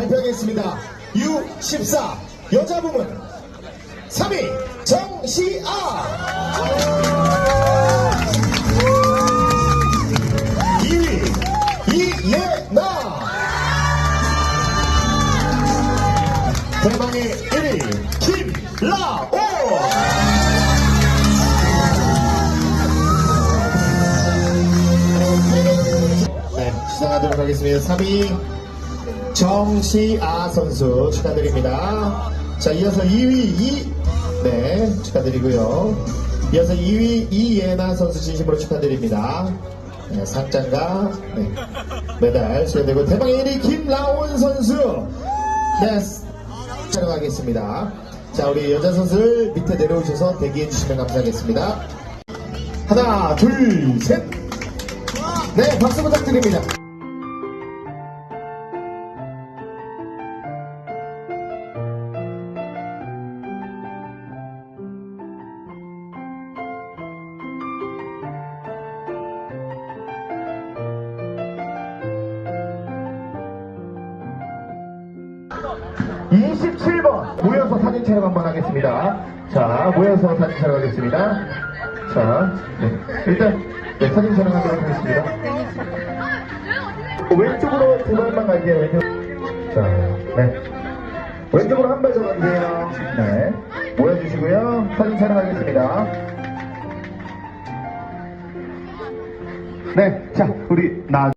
발표하겠습니다. U14 여자 부문 3위 정시아 2위 이예나 대망의 1위 김라오 네, 시작하도록 하겠습니다. 3위 정시아 선수 축하드립니다. 자, 이어서 2위 이, 네, 축하드리고요. 이어서 2위 이예나 선수 진심으로 축하드립니다. 네, 상장과 네, 메달 수여되고 대망의 1위 김라온 선수. 네, 촬영하겠습니다. 자, 우리 여자 선수를 밑에 내려오셔서 대기해 주시면 감사하겠습니다. 하나, 둘, 셋. 네, 박수 부탁드립니다. (27번) 모여서 사진 촬영 한번 하겠습니다. 자 모여서 사진 촬영하겠습니다. 자 네. 일단 네, 사진 촬영하도록 하겠습니다. 왼쪽으로 두 발만 갈게요 왼쪽. 자 네. 왼쪽으로 한 발 더 가주세요. 네. 모여주시고요. 사진 촬영하겠습니다. 네 자 우리 나